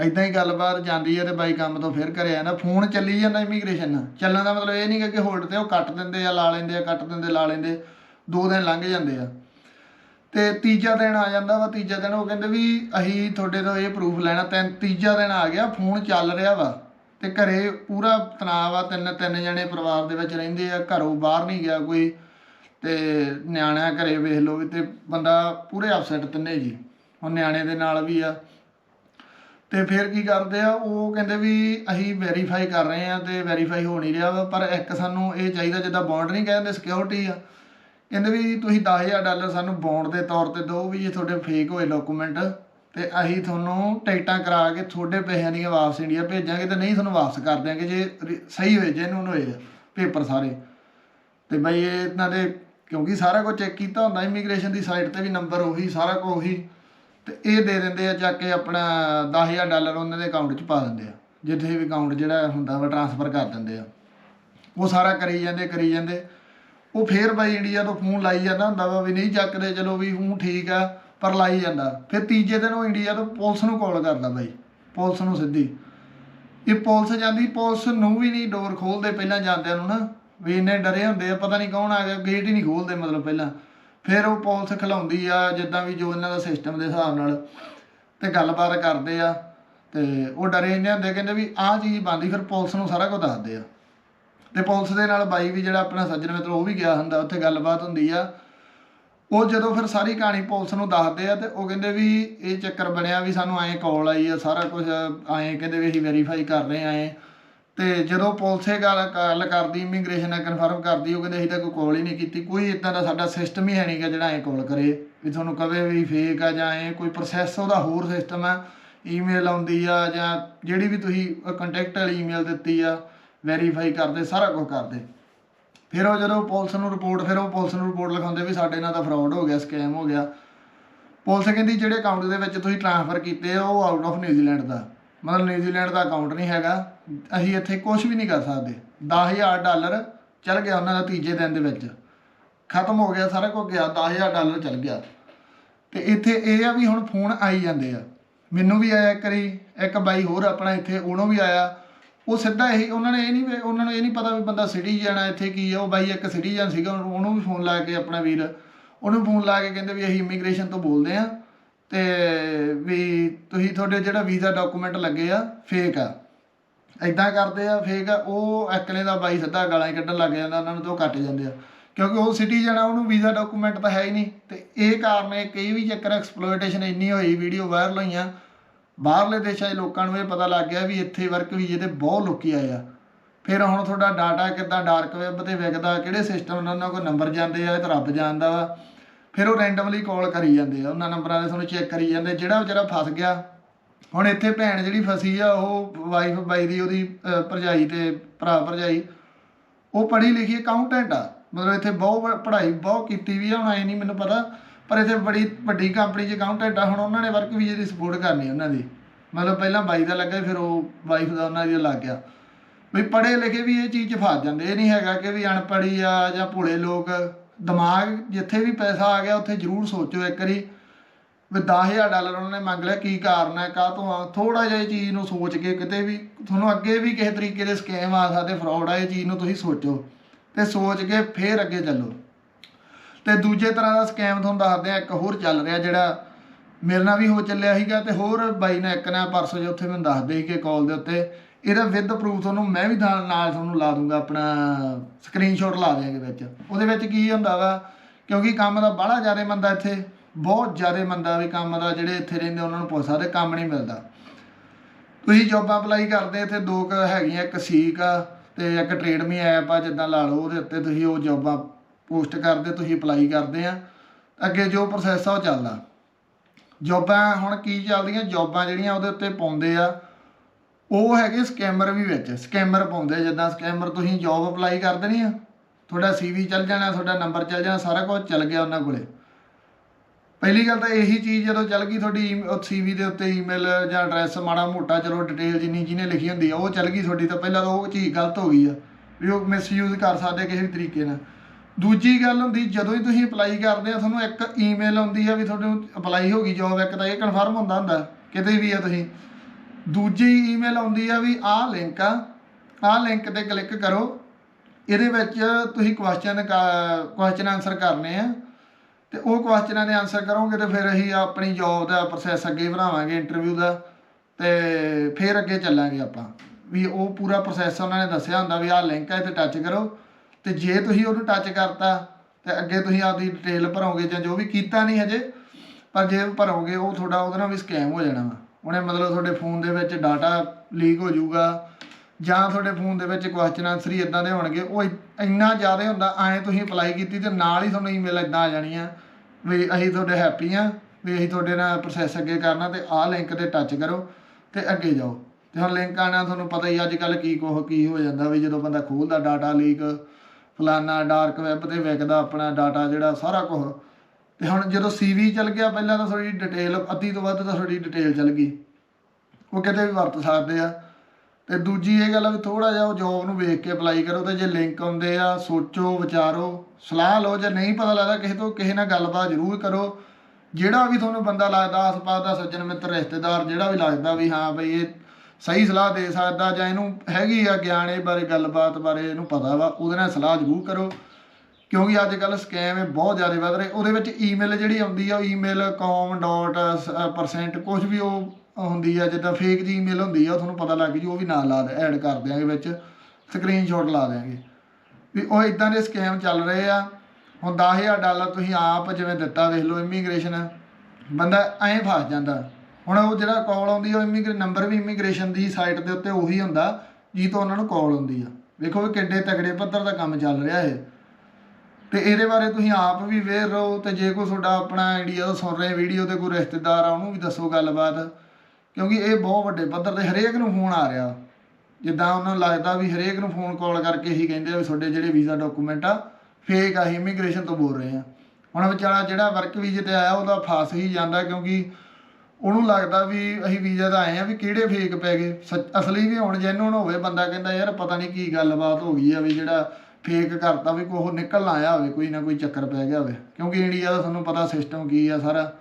ਐਦਾਂ ਹੀ ਗੱਲਬਾਤ ਜਾਂਦੀ ਹੈ ਤੇ ਬਾਈ ਕੰਮ ਤੋਂ ਫਿਰ ਘਰੇ ਆਉਂਦਾ। ਫੋਨ ਚੱਲੀ ਜਾਂਦਾ ਇਮੀਗ੍ਰੇਸ਼ਨ ਨਾਲ। ਚੱਲਣ ਦਾ ਮਤਲਬ ਇਹ ਨਹੀਂ ਗਾ ਕਿ ਹੋਲਡ ਤੇ ਉਹ ਕੱਟ ਦਿੰਦੇ ਆ, ਲਾ ਲੈਂਦੇ ਆ, ਕੱਟ ਦਿੰਦੇ, ਲਾ ਲੈਂਦੇ। ਦੋ ਦਿਨ ਲੰਘ ਜਾਂਦੇ ਆ। ਤੇ ਤੀਜਾ ਦਿਨ ਆ ਜਾਂਦਾ ਵਾ, ਤੀਜਾ ਦਿਨ ਉਹ ਕਹਿੰਦੇ ਵੀ ਅਸੀਂ ਤੁਹਾਡੇ ਤੋਂ ਇਹ ਪ੍ਰੂਫ ਲੈਣਾ। ਤਿੰਨ, ਤੀਜਾ ਦਿਨ ਆ ਗਿਆ ਫੋਨ ਚੱਲ ਰਿਹਾ ਵਾ। ਤੇ ਘਰੇ ਪੂਰਾ ਤਣਾਅ ਆ ਤਿੰਨ ਤਿੰਨ ਜਣੇ ਪਰਿਵਾਰ ਦੇ ਵਿੱਚ ਰਹਿੰਦੇ ਆ, ਘਰੋਂ ਬਾਹਰ ਨਹੀਂ ਗਿਆ ਕੋਈ। ਤੇ ਨਿਆਣਿਆਂ ਘਰੇ ਵੇਖ ਲਓ ਵੀ ਤੇ ਬੰਦਾ ਪੂਰੇ ਅਪਸੈਟ ਤਿੰਨੇ ਜੀ। ਹੁਣ ਨਿਆਣੇ ਦੇ ਨਾਲ ਵੀ ਆ। ਤੇ ਫਿਰ ਕੀ ਕਰਦੇ ਆ, ਉਹ ਕਹਿੰਦੇ ਵੀ ਅਸੀਂ ਵੈਰੀਫਾਈ ਕਰ ਰਹੇ ਆ ਤੇ ਵੈਰੀਫਾਈ ਹੋ ਨਹੀਂ ਰਿਹਾ ਵਾ, ਪਰ ਇੱਕ ਸਾਨੂੰ ਇਹ ਚਾਹੀਦਾ ਜਿੱਦਾਂ ਬੌਂਡ ਨਹੀਂ ਕਹਿੰਦੇ ਸਿਕਿਉਰਿਟੀ ਆ। ਕਹਿੰਦੇ ਵੀ ਤੁਸੀਂ 10000 ਡਾਲਰ ਸਾਨੂੰ ਬੌਂਡ ਦੇ ਤੌਰ ਤੇ ਦਿਓ ਵੀ ਜੇ ਤੁਹਾਡੇ ਫੇਕ ਹੋਏ ਡਾਕੂਮੈਂਟ ਤੇ ਅਸੀਂ ਤੁਹਾਨੂੰ ਟਿਕਟਾਂ ਕਰਾ ਕੇ ਤੁਹਾਡੇ ਪੈਸਿਆਂ ਦੀਆਂ ਵਾਪਸ ਇੰਡੀਆ ਭੇਜਾਂਗੇ ਤੇ ਨਹੀਂ ਤੁਹਾਨੂੰ ਵਾਪਸ ਕਰ ਦਿਆਂਗੇ ਜੇ ਰੀ- ਸਹੀ ਹੋਏ ਜੈਨੂਨ ਹੋਏ ਪੇਪਰ ਸਾਰੇ। ਤੇ ਬਈ ਇਹਨਾਂ ਦੇ ਕਿਉਂਕਿ ਸਾਰਾ ਕੁਝ ਚੈੱਕ ਕੀਤਾ ਹੁੰਦਾ ਇਮੀਗ੍ਰੇਸ਼ਨ ਦੀ ਸਾਈਟ ਤੇ ਵੀ ਨੰਬਰ ਉਹੀ, ਸਾਰਾ ਕੁਝ ਉਹੀ। ਤੇ ਇਹ ਦੇ ਦਿੰਦੇ ਆ, ਚੱਕ ਕੇ ਆਪਣਾ 10000 ਡਾਲਰ ਉਹਨਾਂ ਦੇ ਅਕਾਊਂਟ 'ਚ ਪਾ ਦਿੰਦੇ ਆ। ਜਿੱਥੇ ਵੀ ਅਕਾਊਂਟ ਜਿਹੜਾ ਹੁੰਦਾ ਵਾ ਟ੍ਰਾਂਸਫਰ ਕਰ ਦਿੰਦੇ ਆ। ਉਹ ਸਾਰਾ ਕਰੀ ਜਾਂਦੇ ਕਰੀ ਜਾਂਦੇ। ਉਹ ਫੇਰ ਬਾਈ ਇੰਡੀਆ ਤੋਂ ਫੋਨ ਲਾਈ ਜਾਂਦਾ ਹੁੰਦਾ ਵਾ ਵੀ ਨਹੀਂ ਚੱਕਦੇ, ਚਲੋ ਵੀ ਹੂੰ ਠੀਕ ਆ, ਪਰ ਲਾਈ ਜਾਂਦਾ। ਫਿਰ ਤੀਜੇ ਦਿਨ ਉਹ ਇੰਡੀਆ ਤੋਂ ਪੁਲਿਸ ਨੂੰ ਕਾਲ ਕਰਦਾ ਬਾਈ, ਪੁਲਿਸ ਨੂੰ ਸਿੱਧੀ। ਇਹ ਪੁਲਿਸ ਜਾਂਦੀ, ਪੁਲਿਸ ਨੂੰ ਵੀ ਨਹੀਂ ਡੋਰ ਖੋਲਦੇ, ਪਹਿਲਾਂ ਜਾਂਦਿਆਂ ਨੂੰ ਨਾ। ਵੀ ਇੰਨੇ ਡਰੇ ਹੁੰਦੇ ਆ, ਪਤਾ ਨਹੀਂ ਕੌਣ ਆ ਗਿਆ ਗੇਟ ਹੀ ਨਹੀਂ ਖੋਲਦੇ ਮਤਲਬ ਪਹਿਲਾਂ। ਫਿਰ ਉਹ ਪੁਲਿਸ ਖਿਲਾਉਂਦੀ ਆ, ਜਿੱਦਾਂ ਵੀ ਜੋ ਇਹਨਾਂ ਦਾ ਸਿਸਟਮ ਦੇ ਹਿਸਾਬ ਨਾਲ ਤੇ ਗੱਲਬਾਤ ਕਰਦੇ ਆ, ਤੇ ਉਹ ਡਰੇ ਇੰਨੇ ਹੁੰਦੇ ਕਹਿੰਦੇ ਵੀ ਆਹ ਚੀਜ਼ ਬੰਦੀ ਫਿਰ ਪੁਲਿਸ ਨੂੰ ਸਾਰਾ ਕੁਝ ਦੱਸਦੇ ਆ। ਤੇ ਪੁਲਿਸ ਦੇ ਨਾਲ ਬਾਈ ਵੀ ਜਿਹੜਾ ਆਪਣਾ ਸੱਜਣ ਮਿੱਤਰ, ਉਹ ਵੀ ਗਿਆ ਹੁੰਦਾ, ਉੱਥੇ ਗੱਲਬਾਤ ਹੁੰਦੀ ਆ। ਉਹ ਜਦੋਂ ਫਿਰ ਸਾਰੀ ਕਹਾਣੀ ਪੁਲਿਸ ਨੂੰ ਦੱਸਦੇ ਆ ਤੇ ਉਹ ਕਹਿੰਦੇ ਵੀ ਇਹ ਚੱਕਰ ਬਣਿਆ ਵੀ ਸਾਨੂੰ ਐਂ ਕਾਲ ਆਈ ਆ, ਸਾਰਾ ਕੁਝ ਐਂ ਕਹਿੰਦੇ ਵੀ ਅਸੀਂ ਵੈਰੀਫਾਈ ਕਰ ਰਹੇ ਆਂ ਤੇ ਜਦੋਂ ਪੁਲਿਸ ਇਹ ਗੱਲ ਗੱਲ ਕਰਦੀ ਇਮੀਗ੍ਰੇਸ਼ਨ ਨਾਲ ਕਨਫਰਮ ਕਰਦੀ, ਉਹ ਕਹਿੰਦੇ ਅਸੀਂ ਤਾਂ ਕੋਈ ਕਾਲ ਹੀ ਨਹੀਂ ਕੀਤੀ। ਕੋਈ ਇਦਾਂ ਦਾ ਸਾਡਾ ਸਿਸਟਮ ਹੀ ਹੈ ਨਹੀਂਗਾ ਜਿਹੜਾ ਐਂ ਕਾਲ ਕਰੇ। ਵੀ ਤੁਹਾਨੂੰ ਕਵੇ ਵੀ ਫੇਕ ਆ ਜਾਂ ਐਂ, ਕੋਈ ਪ੍ਰੋਸੈਸ ਉਹਦਾ ਹੋਰ ਸਿਸਟਮ ਆ। ਈਮੇਲ ਆਉਂਦੀ ਆ ਜਾਂ ਜਿਹੜੀ ਵੀ ਤੁਸੀਂ ਕੰਟੈਕਟ ਵਾਲੀ ਈਮੇਲ ਦਿੱਤੀ ਆ ਵੈਰੀਫਾਈ ਕਰਦੇ, ਸਾਰਾ ਕੁਝ ਕਰਦੇ। ਫਿਰ ਉਹ ਜਦੋਂ ਪੁਲਿਸ ਨੂੰ ਰਿਪੋਰਟ ਫਿਰ ਉਹ ਪੁਲਿਸ ਨੂੰ ਰਿਪੋਰਟ ਲਿਖਾਉਂਦੇ ਵੀ ਸਾਡੇ ਨਾਲ ਤਾਂ ਫਰਾਡ ਹੋ ਗਿਆ ਸਕੈਮ ਹੋ ਗਿਆ। ਪੁਲਿਸ ਕਹਿੰਦੀ ਜਿਹੜੇ ਅਕਾਊਂਟ ਦੇ ਵਿੱਚ ਤੁਸੀਂ ਟ੍ਰਾਂਸਫਰ ਕੀਤੇ ਆ, ਉਹ ਆਊਟ ਆਫ ਨਿਊਜ਼ੀਲੈਂਡ ਦਾ। ਮਤਲਬ ਨਿਊਜ਼ੀਲੈਂਡ ਦਾ ਅਕਾਊਂਟ ਨਹੀਂ ਹੈਗਾ। ਅਸੀਂ ਇੱਥੇ ਕੁਝ ਵੀ ਨਹੀਂ ਕਰ ਸਕਦੇ। 10000 ਡਾਲਰ ਚਲ ਗਿਆ ਉਹਨਾਂ ਦਾ ਤੀਜੇ ਦਿਨ ਦੇ ਵਿੱਚ। ਖਤਮ ਹੋ ਗਿਆ, ਸਾਰਾ ਕੁਝ ਗਿਆ 10000 ਡਾਲਰ ਚਲ ਗਿਆ। ਤੇ ਇੱਥੇ ਇਹ ਆ ਵੀ ਹੁਣ ਫੋਨ ਆਈ ਜਾਂਦੇ ਆ। ਮੈਨੂੰ ਵੀ ਆਇਆ ਕਰੀ ਇੱਕ ਬਾਈ ਹੋਰ ਆਪਣਾ ਇੱਥੇ, ਉਹਨੂੰ ਵੀ ਆਇਆ। ਉਹ ਸਿੱਧਾ ਇਹ, ਉਹਨਾਂ ਨੇ ਇਹ ਨਹੀਂ ਵੀ- ਉਹਨਾਂ ਨੂੰ ਇਹ ਨਹੀਂ ਪਤਾ ਵੀ ਬੰਦਾ ਸਿਟੀਜ਼ਨ ਆ ਇੱਥੇ ਕੀ ਆ। ਉਹ ਬਾਈ ਇੱਕ ਸਿਟੀਜ਼ਨ ਸੀਗਾ, ਉਹਨੂੰ ਉਹਨੂੰ ਵੀ ਫੋਨ ਲਾ ਕੇ ਆਪਣਾ ਵੀਰ। ਉਹਨੂੰ ਫੋਨ ਲਾ ਕੇ ਕਹਿੰਦੇ ਵੀ ਅਸੀਂ ਇਮੀਗ੍ਰੇਸ਼ਨ ਤੋਂ ਬੋਲਦੇ ਆ। ਤੇ ਵੀ ਤੁਸੀਂ ਤੁਹਾਡੇ ਜਿਹੜਾ ਵੀਜ਼ਾ ਡਾਕੂਮੈਂਟ ਲੱਗੇ ਆ ਫੇਕ ਆ। ਐਦਾਂ ਕਰਦੇ ਆ ਫੇਕ ਆ, ਉਹ ਅਕਲੇ ਦਾ ਬਾਈ ਸਿੱਧਾ ਗਾਲਾਂ ਹੀ ਕੱਢਣ ਲੱਗ ਜਾਂਦਾ, ਉਹਨਾਂ ਨੂੰ ਤੇ ਉਹ ਕੱਟ ਜਾਂਦੇ ਆ। ਕਿਉਂਕਿ ਉਹ ਸਿਟੀਜ਼ਨ ਆ ਉਹਨੂੰ ਵੀਜ਼ਾ ਡਾਕੂਮੈਂਟ ਤਾਂ ਹੈ ਹੀ ਨਹੀਂ। ਤੇ ਇਹ ਕਾਰਨ ਹੈ, ਕਈ ਵੀ ਚੱਕਰ ਐਕਸਪਲੋਇਟੇਸ਼ਨ ਇੰਨੀ ਹੋਈ ਵੀਡੀਓ ਵਾਇਰਲ ਹੋਈਆਂ, ਬਾਹਰਲੇ ਦੇਸ਼ਾਂ ਦੇ ਲੋਕਾਂ ਨੂੰ ਇਹ ਪਤਾ ਲੱਗ ਗਿਆ ਵੀ ਇੱਥੇ ਵਰਕ ਵੀਜ਼ੇ ਤੇ ਬਹੁਤ ਲੋਕੀ ਆਏ ਆ। ਫਿਰ ਹੁਣ ਤੁਹਾਡਾ ਡਾਟਾ ਕਿੱਦਾਂ ਡਾਰਕ ਵੈਬ ਤੇ ਵਿਕਦਾ, ਕਿਹੜੇ ਸਿਸਟਮ ਨਾਲ ਉਹਨਾਂ ਕੋਲ ਨੰਬਰ ਜਾਂਦੇ ਆ, ਇਹ ਤਾਂ ਰੱਬ ਜਾਣਦਾ ਵਾ। ਫਿਰ ਉਹ ਰੈਂਡਮਲੀ ਕਾਲ ਕਰੀ ਜਾਂਦੇ ਆ, ਉਹਨਾਂ ਨੰਬਰਾਂ ਦੇ ਤੁਹਾਨੂੰ ਚੈੱਕ ਕਰੀ ਜਾਂਦੇ ਜਿਹੜਾ ਵਿਚਾਰਾ ਫਸ ਗਿਆ। ਹੁਣ ਇੱਥੇ ਭੈਣ ਜਿਹੜੀ ਫਸੀ ਆ, ਉਹ ਵਾਈਫ ਬਾਈ ਦੀ ਉਹਦੀ ਭਰਜਾਈ ਤੇ ਭਰਾ ਭਰਜਾਈ, ਉਹ ਪੜ੍ਹੀ ਲਿਖੀ ਅਕਾਊਂਟੈਂਟ ਆ। ਮਤਲਬ ਇੱਥੇ ਬਹੁਤ ਪੜ੍ਹਾਈ ਬਹੁਤ ਕੀਤੀ ਵੀ ਆ, ਹੁਣ ਐ ਨਹੀਂ ਮੈਨੂੰ ਪਤਾ, ਪਰ ਇੱਥੇ ਬੜੀ ਵੱਡੀ ਕੰਪਨੀ 'ਚ ਅਕਾਊਂਟੈਂਟ ਆ, ਹੁਣ ਉਹਨਾਂ ਨੇ ਵਰਕ ਵੀਜ਼ੇ ਦੀ ਸਪੋਰਟ ਕਰਨੀ ਉਹਨਾਂ ਦੀ। ਮਤਲਬ ਪਹਿਲਾਂ ਬਾਈ ਦਾ ਲੱਗਾ, ਫਿਰ ਉਹ ਵਾਈਫ ਦਾ ਉਹਨਾਂ ਦੀ ਲੱਗ ਗਿਆ। ਵੀ ਪੜ੍ਹੇ ਲਿਖੇ ਵੀ ਇਹ ਚੀਜ਼ 'ਚ ਫਸ ਜਾਂਦੇ, ਇਹ ਨਹੀਂ ਹੈਗਾ ਕਿ ਵੀ ਅਨਪੜ੍ਹੀ ਆ ਜਾਂ ਭੋਲੇ ਲੋਕ। ਦਿਮਾਗ, ਜਿੱਥੇ ਵੀ ਪੈਸਾ ਆ ਗਿਆ, ਉੱਥੇ ਜ਼ਰੂਰ ਸੋਚੋ ਇੱਕ ਵਾਰੀ ਵੀ 10000 ਡਾਲਰ ਉਹਨਾਂ ਨੇ ਮੰਗ ਲਿਆ, ਕੀ ਕਾਰਨ ਹੈ, ਕਾਹ ਤੋਂ ਆ? ਥੋੜਾ ਜਿਹਾ ਇਹ ਚੀਜ਼ ਨੂੰ ਸੋਚ ਕੇ ਕਿਤੇ ਵੀ, ਤੁਹਾਨੂੰ ਅੱਗੇ ਵੀ ਕਿਸੇ ਤਰੀਕੇ ਦੇ ਸਕੈਮ ਆ ਸਕਦੇ ਫਰਾਡ ਆ, ਇਹ ਚੀਜ਼ ਨੂੰ ਤੁਸੀਂ ਸੋਚੋ ਤੇ ਸੋਚ ਕੇ ਫੇਰ ਅੱਗੇ ਚੱਲੋ। ਤੇ ਦੂਜੇ ਤਰ੍ਹਾਂ ਦਾ ਸਕੈਮ ਤੁਹਾਨੂੰ ਦੱਸਦੇ ਆ, ਇੱਕ ਹੋਰ ਚੱਲ ਰਿਹਾ ਜਿਹੜਾ ਮੇਰੇ ਨਾਲ ਵੀ ਹੋ ਚੱਲਿਆ ਸੀਗਾ ਤੇ ਹੋਰ ਬਾਈ ਨੇ ਇੱਕ ਨਾ ਪਰਸੋਂ ਜੇ ਉੱਥੇ ਮੈਨੂੰ ਦੱਸਦੇ ਸੀ ਕਿ ਕਾਲ ਦੇ ਉੱਤੇ ਇਹਦਾ ਵਿਦ ਪ੍ਰੂਫ ਤੁਹਾਨੂੰ ਮੈਂ ਵੀ ਨਾਲ ਨਾਲ ਤੁਹਾਨੂੰ ਲਾ ਦੂੰਗਾ, ਆਪਣਾ ਸਕਰੀਨਸ਼ਾਟ ਲਾ ਦਿਆਂਗੇ ਵਿੱਚ। ਉਹਦੇ ਵਿੱਚ ਕੀ ਹੁੰਦਾ ਵਾ, ਕਿਉਂਕਿ ਕੰਮ ਦਾ ਬੜਾ ਜ਼ਿਆਦਾ ਮੰਦਾ ਇੱਥੇ, ਬਹੁਤ ਜ਼ਿਆਦਾ ਮੰਦਾ ਵੀ ਕੰਮ ਦਾ, ਜਿਹੜੇ ਇੱਥੇ ਰਹਿੰਦੇ ਉਹਨਾਂ ਨੂੰ ਪੁੱਛ ਸਕਦੇ ਕੰਮ ਨਹੀਂ ਮਿਲਦਾ। ਤੁਸੀਂ ਜੌਬਾਂ ਅਪਲਾਈ ਕਰਦੇ, ਇੱਥੇ ਦੋ ਕ ਹੈਗੀਆਂ, ਇੱਕ ਸੀਕ ਆ ਤੇ ਇੱਕ ਟ੍ਰੇਡਮੀ ਐਪ ਆ, ਜਿੱਦਾਂ ਲਾ ਲਓ, ਉਹਦੇ ਉੱਤੇ ਤੁਸੀਂ ਉਹ ਜੌਬਾਂ ਪੋਸਟ ਕਰਦੇ, ਤੁਸੀਂ ਅਪਲਾਈ ਕਰਦੇ ਆ। ਅੱਗੇ ਜੋ ਪ੍ਰੋਸੈਸ ਆ, ਉਹ ਚੱਲਦਾ। ਜੌਬਾਂ ਹੁਣ ਕੀ ਚੱਲਦੀਆਂ, ਜੌਬਾਂ ਜਿਹੜੀਆਂ ਉਹਦੇ ਉੱਤੇ ਪਾਉਂਦੇ ਆ ਉਹ ਹੈਗੇ ਸਕੈਮਰ ਵੀ ਵਿੱਚ, ਸਕੈਮਰ ਪਾਉਂਦੇ ਜਿੱਦਾਂ ਸਕੈਮਰ ਤੁਸੀਂ ਜੌਬ ਅਪਲਾਈ ਕਰ ਦੇਣੀ ਆ, ਤੁਹਾਡਾ ਸੀਵੀ ਚੱਲ ਜਾਣਾ, ਤੁਹਾਡਾ ਨੰਬਰ ਚੱਲ ਜਾਣਾ, ਸਾਰਾ ਕੁਝ ਚੱਲ ਗਿਆ ਉਹਨਾਂ ਕੋਲੇ। ਪਹਿਲੀ ਗੱਲ ਤਾਂ ਇਹੀ ਚੀਜ਼ ਜਦੋਂ ਚੱਲ ਗਈ ਤੁਹਾਡੀ e-, ਸੀਵੀ ਦੇ ਉੱਤੇ ਈਮੇਲ ਜਾਂ ਐਡਰੈਸ ਮਾੜਾ ਮੋਟਾ, ਚਲੋ ਡਿਟੇਲ ਜਿੰਨੀ ਜਿਹਨੇ ਲਿਖੀ ਹੁੰਦੀ ਆ, ਉਹ ਚੱਲ ਗਈ ਤੁਹਾਡੀ ਤਾਂ ਪਹਿਲਾਂ ਤਾਂ ਉਹ ਚੀਜ਼ ਗਲਤ ਹੋ ਗਈ ਆ, ਵੀ ਉਹ ਮਿਸਯੂਜ਼ ਕਰ ਸਕਦੇ ਕਿਸੇ ਵੀ ਤਰੀਕੇ ਨਾਲ। ਦੂਜੀ ਗੱਲ ਹੁੰਦੀ, ਜਦੋਂ ਹੀ ਤੁਸੀਂ ਅਪਲਾਈ ਕਰਦੇ ਆ, ਤੁਹਾਨੂੰ ਇੱਕ ਈਮੇਲ ਆਉਂਦੀ ਆ ਵੀ ਤੁਹਾਨੂੰ ਅਪਲਾਈ ਹੋ ਗਈ ਜੋਬ ਇੱਕ ਤਾਂ ਇਹ ਕਨਫਰਮ ਹੁੰਦਾ ਹੁੰਦਾ, ਕਿਤੇ ਵੀ ਆ ਤੁਸੀਂ। ਦੂਜੀ ਈਮੇਲ ਆਉਂਦੀ ਆ ਵੀ ਆਹ ਲਿੰਕ ਆ, ਆਹ ਲਿੰਕ ਤੇ ਕਲਿੱਕ ਕਰੋ। ਇਹਦੇ ਵਿੱਚ ਤੁਸੀਂ ਕੁਐਸਚਨ ਕੁਐਸਚਨ ਆਨਸਰ ਕਰਨੇ ਆ। ਤੇ ਉਹ ਕੁਐਸਚਨਾਂ ਦੇ ਆਨਸਰ ਕਰੋਗੇ ਤੇ ਫਿਰ ਅਸੀਂ ਆਪਣੀ ਜੌਬ ਦਾ ਪ੍ਰੋਸੈਸ ਅੱਗੇ ਵਧਾਵਾਂਗੇ ਇੰਟਰਵਿਊ ਦਾ। ਤੇ ਫਿਰ ਅੱਗੇ ਚੱਲਾਂਗੇ ਆਪਾਂ। ਵੀ ਉਹ ਪੂਰਾ ਪ੍ਰੋਸੈਸ ਉਹਨਾਂ ਨੇ ਦੱਸਿਆ ਹੁੰਦਾ ਵੀ ਆਹ ਲਿੰਕ ਹੈ ਤੇ ਟੱਚ ਕਰੋ। ਤੇ ਜੇ ਤੁਸੀਂ ਉਹਨੂੰ ਟੱਚ ਕਰਤਾ, ਤੇ ਅੱਗੇ ਤੁਸੀਂ ਆਪਦੀ ਡਿਟੇਲ ਭਰੋਗੇ ਜਾਂ ਜੋ ਵੀ ਕੀਤਾ ਨਹੀਂ ਹਜੇ, ਪਰ ਜੇ ਭਰੋਗੇ, ਉਹ ਤੁਹਾਡਾ ਉਹਦੇ ਨਾਲ ਵੀ ਸਕੈਮ ਹੋ ਜਾਣਾ ਵਾ। ਉਹਨੇ ਮਤਲਬ ਤੁਹਾਡੇ ਫੋਨ ਦੇ ਵਿੱਚ ਡਾਟਾ ਲੀਕ ਹੋ ਜਾਊਗਾ ਜਾਂ ਤੁਹਾਡੇ ਫੋਨ ਦੇ ਵਿੱਚ ਕੁਐਸਚਨ ਆਨਸਰ ਹੀ ਇਦਾਂ ਦੇ ਹੋਣਗੇ, ਉਹ ਇੰਨਾ ਜ਼ਿਆਦਾ ਹੁੰਦਾ, ਐਂ ਤੁਸੀਂ ਅਪਲਾਈ ਕੀਤੀ ਤੇ ਨਾਲ ਹੀ ਤੁਹਾਨੂੰ ਈਮੇਲ ਇਦਾਂ ਆ ਜਾਣੀ ਆ ਵੀ ਅਸੀਂ ਤੁਹਾਡੇ ਹੈਪੀ ਆ, ਵੀ ਅਸੀਂ ਤੁਹਾਡੇ ਨਾਲ ਪ੍ਰੋਸੈਸ ਅੱਗੇ ਕਰਨਾ ਤੇ ਆਹ ਲਿੰਕ ਤੇ ਟੱਚ ਕਰੋ ਤੇ ਅੱਗੇ ਜਾਓ। ਤੇ ਹੁਣ ਲਿੰਕ ਆਣਾ ਤੁਹਾਨੂੰ ਪਤਾ ਹੀ ਅੱਜ ਕੱਲ ਕੀ ਕੋਹ ਕੀ ਹੋ ਜਾਂਦਾ ਵੀ ਜਦੋਂ ਬੰਦਾ ਖੋਲਦਾ ਡਾਟਾ ਲੀਕ ਫਲਾਨਾ ਡਾਰਕ ਵੈਬ ਤੇ ਵਿਕਦਾ ਆਪਣਾ ਡਾਟਾ ਜਿਹੜਾ ਸਾਰਾ ਕੁਝ ਤੇ ਹੁਣ ਜਦੋਂ ਸੀਵੀ ਚੱਲ ਗਿਆ, ਪਹਿਲਾਂ ਤਾਂ ਤੁਹਾਡੀ ਡਿਟੇਲ ਅੱਧੀ ਤੋਂ ਵੱਧ ਤਾਂ ਤੁਹਾਡੀ ਡਿਟੇਲ ਚੱਲ ਗਈ। ਉਹ ਕਿਤੇ ਵੀ ਵਰਤ ਸਕਦੇ ਆ। ਤੇ ਦੂਜੀ ਇਹ ਗੱਲ ਆ ਵੀ ਥੋੜਾ ਜਿਹਾ ਉਹ ਜੋਬ ਨੂੰ ਵੇਖ ਕੇ ਅਪਲਾਈ ਕਰੋ ਤੇ ਜੇ ਲਿੰਕ ਆਉਂਦੇ ਆ, ਸੋਚੋ, ਵਿਚਾਰੋ, ਸਲਾਹ ਲਓ, ਜੇ ਨਹੀਂ ਪਤਾ ਲੱਗਦਾ ਕਿਸੇ ਤੋਂ, ਕਿਸੇ ਨਾਲ ਗੱਲਬਾਤ ਜ਼ਰੂਰ ਕਰੋ। ਜਿਹੜਾ ਵੀ ਤੁਹਾਨੂੰ ਬੰਦਾ ਲੱਗਦਾ, ਆਸ-ਪਾਸ ਦਾ ਸੱਜਣ ਮਿੱਤਰ, ਰਿਸ਼ਤੇਦਾਰ, ਜਿਹੜਾ ਵੀ ਲੱਗਦਾ ਵੀ ਹਾਂ ਬਈ ਇਹ ਸਹੀ ਸਲਾਹ ਦੇ ਸਕਦਾ ਜਾਂ ਇਹਨੂੰ ਹੈਗੀ ਆ ਗਿਆਨ ਇਹ ਬਾਰੇ, ਗੱਲਬਾਤ ਬਾਰੇ ਇਹਨੂੰ ਪਤਾ ਵਾ, ਉਹਦੇ ਨਾਲ ਸਲਾਹ ਜ਼ਰੂਰ ਕਰੋ। ਕਿਉਂਕਿ ਅੱਜ ਕੱਲ ਸਕੈਮ ਇਹ ਬਹੁਤ ਜ਼ਿਆਦਾ ਵੱਧ ਰਹੇ। ਉਹਦੇ ਵਿੱਚ ਈਮੇਲ ਜਿਹੜੀ ਆਉਂਦੀ ਆ, ਉਹ ਈਮੇਲ ਪਰਸੈਂਟ ਕੁਝ ਵੀ ਉਹ ਹੁੰਦੀ ਆ, ਜਿੱਦਾਂ ਫੇਕ ਜੀ ਈਮੇਲ ਹੁੰਦੀ ਆ, ਉਹ ਤੁਹਾਨੂੰ ਪਤਾ ਲੱਗ ਜੂ, ਉਹ ਵੀ ਨਾਲ ਲਾ ਦੇ ਐਡ ਕਰ ਦਿਆਂਗੇ ਵਿੱਚ ਸਕਰੀਨਸ਼ਾਟ ਲਾ ਦਿਆਂਗੇ। ਵੀ ਉਹ ਇਦਾਂ ਦੇ ਸਕੈਮ ਚੱਲ ਰਹੇ ਆ। ਹੁਣ 10000 ਡਾਲਰ ਤੁਸੀਂ ਆਪ ਜਿਵੇਂ ਦਿੱਤਾ, ਵੇਖ ਲਓ ਇਮੀਗ੍ਰੇਸ਼ਨ ਬੰਦਾ ਐਂ ਫਸ ਜਾਂਦਾ। ਹੁਣ ਉਹ ਜਿਹੜਾ ਕਾਲ ਆਉਂਦੀ ਆ, ਉਹ ਇਮੀਗ੍ਰੇ ਨੰਬਰ ਵੀ ਇਮੀਗ੍ਰੇਸ਼ਨ ਦੀ ਸਾਈਟ ਦੇ ਉੱਤੇ ਉਹੀ ਹੁੰਦਾ ਜੀ ਤੋਂ ਉਹਨਾਂ ਨੂੰ ਕਾਲ ਆਉਂਦੀ ਆ। ਵੇਖੋ ਵੀ ਕਿੱਡੇ ਤਗੜੇ ਪੱਧਰ ਦਾ ਕੰਮ ਚੱਲ ਰਿਹਾ ਹੈ ਤੇ ਇਹਦੇ ਬਾਰੇ ਤੁਸੀਂ ਆਪ ਵੀ ਵੇਰ ਰਹੋ ਤੇ ਜੇ ਕੋਈ ਤੁਹਾਡਾ ਆਪਣਾ ਇੰਡੀਆ ਤੋਂ ਸੁਣ ਰਹੇ ਵੀਡੀਓ ਤੇ ਕੋਈ ਰਿਸ਼ਤੇਦਾਰ ਆ, ਉਹਨੂੰ ਵੀ ਦੱਸੋ ਗੱਲਬਾਤ। ਕਿਉਂਕਿ ਇਹ ਬਹੁਤ ਵੱਡੇ ਪੱਧਰ ਤੇ ਹਰੇਕ ਨੂੰ ਫੋਨ ਆ ਰਿਹਾ। ਜਿੱਦਾਂ ਉਹਨਾਂ ਨੂੰ ਲੱਗਦਾ ਵੀ ਹਰੇਕ ਨੂੰ ਫੋਨ ਕਾਲ ਕਰਕੇ ਹੀ ਕਹਿੰਦੇ ਆ ਵੀ ਤੁਹਾਡੇ ਜਿਹੜੇ ਵੀਜ਼ਾ ਡਾਕੂਮੈਂਟ ਆ ਫੇਕ ਆ ਇਮੀਗ੍ਰੇਸ਼ਨ ਤੋਂ ਬੋਲ ਰਹੇ ਆ। ਹੁਣ ਵਿਚਾਰਾ ਜਿਹੜਾ ਵਰਕ ਵੀਜ਼ੇ ਤੇ ਆਇਆ, ਉਹਦਾ ਫਸ ਹੀ ਜਾਂਦਾ ਕਿਉਂਕਿ ਉਹਨੂੰ ਲੱਗਦਾ ਵੀ ਅਸੀਂ ਵੀਜ਼ਾ ਤਾਂ ਆਏ ਆ ਵੀ ਕਿਹੜੇ ਫੇਕ ਪੈ ਗਏ। ਸੱਚ- ਅਸਲੀ ਵੀ ਹੁਣ ਜੈਨੂਨ ਹੋਵੇ, ਬੰਦਾ ਕਹਿੰਦਾ ਯਾਰ ਪਤਾ ਨਹੀਂ ਕੀ ਗੱਲਬਾਤ ਹੋ ਗਈ ਆ ਵੀ ਜਿਹੜਾ ਫੇਕ ਕਰਤਾ ਵੀ ਕੋਈ ਉਹ ਨਿਕਲ ਨਾ ਆਇਆ ਹੋਵੇ, ਕੋਈ ਨਾ ਕੋਈ ਚੱਕਰ ਪੈ ਗਿਆ ਹੋਵੇ। ਕਿਉਂਕਿ ਇੰਡੀਆ ਦਾ ਤੁਹਾਨੂੰ ਪਤਾ ਸਿਸਟਮ ਕੀ ਆ ਸਾਰਾ।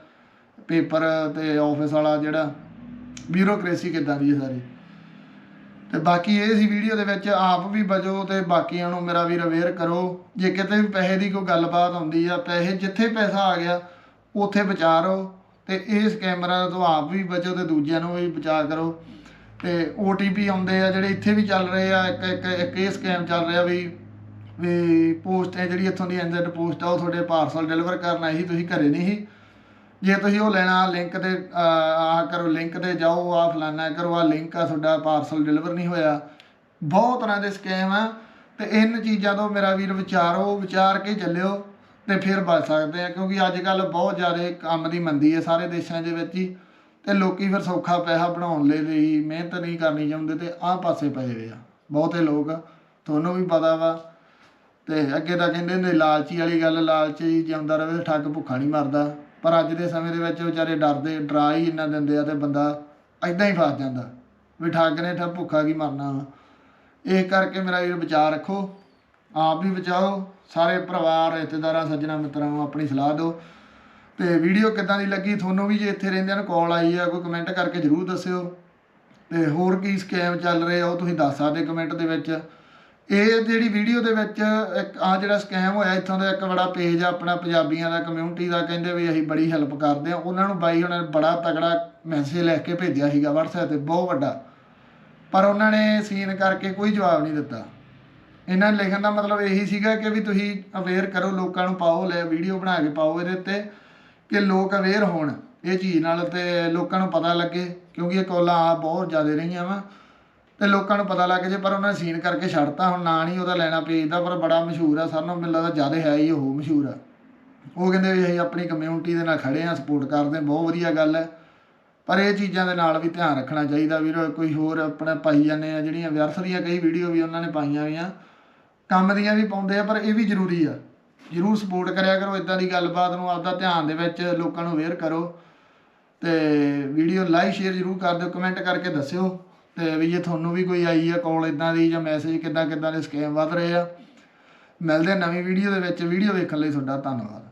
ਪੇਪਰ ਤੇ ਆਫਿਸ ਵਾਲਾ ਜਿਹੜਾ ਬਿਊਰੋਕ੍ਰੇਸੀ ਕਿੱਦਾਂ ਦੀ ਹੈ ਸਾਰੀ। ਤੇ ਬਾਕੀ ਇਹ ਸੀ ਵੀਡੀਓ ਦੇ ਵਿੱਚ, ਆਪ ਵੀ ਬਚੋ ਤੇ ਬਾਕੀਆਂ ਨੂੰ ਮੇਰਾ ਵੀ ਅਵੇਅਰ ਕਰੋ। ਜੇ ਕਿਤੇ ਵੀ ਪੈਸੇ ਦੀ ਕੋਈ ਗੱਲਬਾਤ ਆਉਂਦੀ ਆ, ਪੈਸੇ ਜਿੱਥੇ ਪੈਸਾ ਆ ਗਿਆ, ਉੱਥੇ ਬਚਾ ਰਹੋ। ਤੇ ਇਹ ਸਕੈਮਰਾਂ ਤੋਂ ਆਪ ਵੀ ਬਚੋ ਤੇ ਦੂਜਿਆਂ ਨੂੰ ਵੀ ਬਚਾ ਕਰੋ। ਤੇ OTP ਆਉਂਦੇ ਆ, ਜਿਹੜੇ ਇੱਥੇ ਵੀ ਚੱਲ ਰਹੇ ਆ, ਇੱਕ ਇੱਕ ਇੱਕ ਇਹ ਸਕੈਮ ਚੱਲ ਰਿਹਾ ਵੀ ਵੀ ਪੋਸਟ ਹੈ ਜਿਹੜੀ ਇੱਥੋਂ ਦੀ ਐਂਜ਼ਡ ਪੋਸਟ ਆ, ਉਹ ਤੁਹਾਡੇ ਪਾਰਸਲ ਡਿਲੀਵਰ ਕਰਨ ਆਈ ਸੀ, ਤੁਸੀਂ ਘਰੇ ਨਹੀਂ ਸੀ। ਜੇ ਤੁਸੀਂ ਉਹ ਲੈਣਾ ਲਿੰਕ ਤੇ ਆਹ ਕਰੋ ਲਿੰਕ ਤੇ ਜਾਓ ਆ ਫਲਾਨਾ ਕਰੋ ਆ ਲਿੰਕ ਆ, ਤੁਹਾਡਾ ਪਾਰਸਲ ਡਿਲੀਵਰ ਨਹੀਂ ਹੋਇਆ। ਬਹੁਤ ਤਰ੍ਹਾਂ ਦੇ ਸਕੈਮ ਆ, ਤੇ ਇਹਨਾਂ ਚੀਜ਼ਾਂ ਤੋਂ ਮੇਰਾ ਵੀਰ ਵਿਚਾਰੋ, ਵਿਚਾਰ ਕੇ ਚੱਲਿਓ, ਤੇ ਫਿਰ ਬਚ ਸਕਦੇ ਆ, ਕਿਉਂਕਿ ਅੱਜ ਕੱਲ ਬਹੁਤ ਜ਼ਿਆਦਾ ਕੰਮ ਦੀ ਮੰਦੀ ਹੈ ਸਾਰੇ ਦੇਸ਼ਾਂ ਦੇ ਵਿੱਚ ਹੀ, ਤੇ ਲੋਕੀ ਫਿਰ ਸੌਖਾ ਪੈਸਾ ਬਣਾਉਣ ਲਈ ਲਈ ਮਿਹਨਤ ਨਹੀਂ ਕਰਨੀ ਚਾਹੁੰਦੇ, ਤੇ ਆਹ ਪਾਸੇ ਪਏ ਹੋਏ ਆ। ਬਹੁਤੇ ਲੋਕ, ਤੁਹਾਨੂੰ ਵੀ ਪਤਾ ਵਾ ਤੇ ਅੱਗੇ ਤਾਂ ਕਹਿੰਦੇ ਨੇ ਲਾਲਚੀ ਵਾਲੀ ਗੱਲ, ਲਾਲਚੀ ਜਿਉਂਦਾ ਰਵੇ ਤੇ ਠੱਗ ਭੁੱਖਾ ਨਹੀਂ ਮਰਦਾ। ਪਰ ਅੱਜ ਦੇ ਸਮੇਂ ਦੇ ਵਿੱਚ ਵਿਚਾਰੇ ਡਰਦੇ ਡਰਾ ਹੀ ਇੰਨਾ ਦਿੰਦੇ ਆ ਤੇ ਬੰਦਾ ਐਦਾਂ ਹੀ ਫਸ ਜਾਂਦਾ ਵੀ ਠੱਗ ਨੇ ਠੱਗ ਭੁੱਖਾ ਕੀ ਮਰਨਾ ਵਾ। ਇਹ ਕਰਕੇ ਮੇਰਾ ਵੀਰ ਵਿਚਾਰ ਰੱਖੋ, ਆਪ ਵੀ ਬਚਾਓ, ਸਾਰੇ ਪਰਿਵਾਰ, ਰਿਸ਼ਤੇਦਾਰਾਂ, ਸੱਜਣਾ, ਮਿੱਤਰਾਂ ਨੂੰ ਆਪਣੀ ਸਲਾਹ ਦਿਓ। ਤੇ ਵੀਡੀਓ ਕਿੱਦਾਂ ਦੀ ਲੱਗੀ ਤੁਹਾਨੂੰ ਵੀ ਜੇ ਇੱਥੇ ਰਹਿੰਦਿਆਂ ਨੂੰ ਕਾਲ ਆਈ ਆ, ਕੋਈ ਕਮੈਂਟ ਕਰਕੇ ਜਰੂਰ ਦੱਸਿਓ। ਤੇ ਹੋਰ ਕੀ ਸਕੈਮ ਚੱਲ ਰਹੇ ਆ ਉਹ ਤੁਸੀਂ ਦੱਸ ਸਕਦੇ ਕਮੈਂਟ ਦੇ ਵਿੱਚ। ਇਹ ਜਿਹੜੀ ਵੀਡੀਓ ਦੇ ਵਿੱਚ ਇੱਕ ਆ ਜਿਹੜਾ ਸਕੈਮ ਹੋਇਆ, ਇੱਥੋਂ ਦਾ ਇੱਕ ਬੜਾ ਪੇਜ ਆ ਆਪਣਾ ਪੰਜਾਬੀਆਂ ਦਾ ਕਮਿਊਨਿਟੀ ਦਾ, ਕਹਿੰਦੇ ਵੀ ਅਸੀਂ ਬੜੀ ਹੈਲਪ ਕਰਦੇ ਆ ਉਹਨਾਂ ਨੂੰ ਬਾਈ ਉਹਨਾਂ ਨੇ ਬੜਾ ਤਗੜਾ ਮੈਸੇਜ ਲਿਖ ਕੇ ਭੇਜਿਆ ਸੀਗਾ WhatsApp ਤੇ, ਬਹੁਤ ਵੱਡਾ। ਪਰ ਉਹਨਾਂ ਨੇ ਸੀਨ ਕਰਕੇ ਕੋਈ ਜਵਾਬ ਨਹੀਂ ਦਿੱਤਾ। ਇਹਨਾਂ ਨੇ ਲਿਖਣ ਦਾ ਮਤਲਬ ਇਹੀ ਸੀਗਾ ਕਿ ਵੀ ਤੁਸੀਂ ਅਵੇਅਰ ਕਰੋ, ਲੋਕਾਂ ਨੂੰ ਪਾਓ, ਲੈ ਵੀਡੀਓ ਬਣਾ ਕੇ ਪਾਓ ਇਹਦੇ ਉੱਤੇ, ਕਿ ਲੋਕ ਅਵੇਅਰ ਹੋਣ। ਇਹ ਚੀਜ਼ ਨਾਲ ਤੇ ਲੋਕਾਂ ਨੂੰ ਪਤਾ ਲੱਗੇ, ਕਿਉਂਕਿ ਇਹ ਕਾਲਾਂ ਆ ਬਹੁਤ ਜ਼ਿਆਦਾ ਰਹੀਆਂ ਵਾ। ਤੇ ਲੋਕਾਂ ਨੂੰ ਪਤਾ ਲੱਗ ਜੇ ਪਰ ਉਹਨਾਂ ਨੇ ਸੀਨ ਕਰਕੇ ਛੱਡਤਾ, ਹੁਣ ਨਾਂ ਨਹੀਂ ਉਹਦਾ ਲੈਣਾ ਪੇਜ ਦਾ, ਪਰ ਬੜਾ ਮਸ਼ਹੂਰ ਆ ਸਾਰਿਆਂ ਨੂੰ ਮੈਨੂੰ ਲੱਗਦਾ ਜ਼ਿਆਦਾ ਹੈ ਹੀ ਉਹ ਮਸ਼ਹੂਰ ਆ। ਉਹ ਕਹਿੰਦੇ ਵੀ ਅਸੀਂ ਆਪਣੀ ਕਮਿਊਨਿਟੀ ਦੇ ਨਾਲ ਖੜੇ ਆ ਸਪੋਰਟ ਕਰਦੇ ਹਾਂ, ਬਹੁਤ ਵਧੀਆ ਗੱਲ ਹੈ। ਪਰ ਇਹ ਚੀਜ਼ਾਂ ਦੇ ਨਾਲ ਵੀ ਧਿਆਨ ਰੱਖਣਾ ਚਾਹੀਦਾ ਵੀਰ, ਕੋਈ ਹੋਰ ਆਪਣਾ ਪਾਈ ਜਾਂਦੇ ਆ ਜਿਹੜੀਆਂ ਵਿਅਰਥ ਦੀਆਂ ਕਈ ਵੀਡੀਓ ਵੀ ਉਹਨਾਂ ਨੇ ਪਾਈਆਂ ਹੋਈਆਂ। ਕੰਮ ਦੀਆਂ ਵੀ ਪਾਉਂਦੇ ਆ, ਪਰ ਇਹ ਵੀ ਜ਼ਰੂਰੀ ਆ। ਜ਼ਰੂਰ ਸਪੋਰਟ ਕਰਿਆ ਕਰੋ ਇਦਾਂ ਦੀ ਗੱਲਬਾਤ ਨੂੰ ਆਪਦਾ ਧਿਆਨ ਦੇ ਵਿੱਚ ਲੋਕਾਂ ਨੂੰ ਅਵੇਅਰ ਕਰੋ। ਤੇ ਵੀਡੀਓ ਲਾਈਕ ਸ਼ੇਅਰ ਜ਼ਰੂਰ ਕਰ ਦਿਓ ਕਮੈਂਟ ਕਰਕੇ ਦੱਸਿਓ। ਤੇ ਵੀ ਜੇ ਤੁਹਾਨੂੰ ਵੀ ਕੋਈ ਆਈ ਆ ਕਾਲ ਇਦਾਂ ਦੀ ਜਾਂ ਮੈਸੇਜ ਕਿੱਦਾਂ ਕਿੱਦਾਂ ਦੇ ਸਕੈਮ ਵੱਧ ਰਹੇ ਆ, ਮਿਲਦੇ ਆ ਨਵੀਂ ਵੀਡੀਓ ਦੇ ਵਿੱਚ ਵੀਡੀਓ ਵੇਖਣ ਲਈ ਤੁਹਾਡਾ ਧੰਨਵਾਦ।